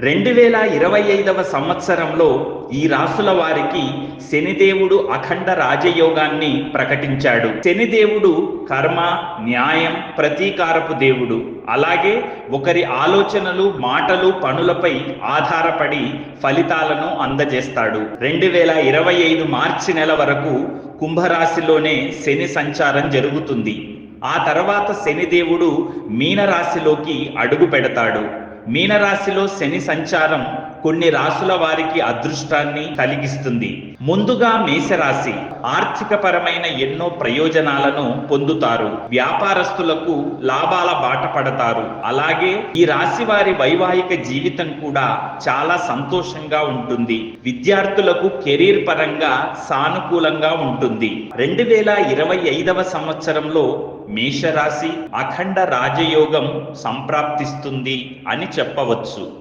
రెండు వేల ఇరవై ఐదవ సంవత్సరంలో ఈ రాసుల వారికి శనిదేవుడు అఖండ రాజయోగాన్ని ప్రకటించాడు. శనిదేవుడు కర్మ న్యాయం ప్రతీకారపు దేవుడు. అలాగే ఒకరి ఆలోచనలు మాటలు పనులపై ఆధారపడి ఫలితాలను అందజేస్తాడు. రెండు వేల ఇరవై ఐదు మార్చి నెల వరకు కుంభరాశిలోనే శని సంచారం జరుగుతుంది. ఆ తర్వాత శనిదేవుడు మీనరాశిలోకి అడుగు పెడతాడు. మీనరాశిలో శని సంచారం కొన్ని రాసుల వారికి అదృష్టాన్ని కలిగిస్తుంది. ముందుగా మేషరాశి ఆర్థిక పరమైన ఎన్నో ప్రయోజనాలను పొందుతారు. వ్యాపారస్తులకు లాభాల బాట పడతారు. అలాగే ఈ రాశి వారి వైవాహిక జీవితం కూడా చాలా సంతోషంగా ఉంటుంది. విద్యార్థులకు కెరీర్ పరంగా సానుకూలంగా ఉంటుంది. రెండు వేల ఇరవై ఐదవ సంవత్సరంలో మేషరాశి అఖండ రాజయోగం సంప్రాప్తిస్తుంది అని చెప్పవచ్చు.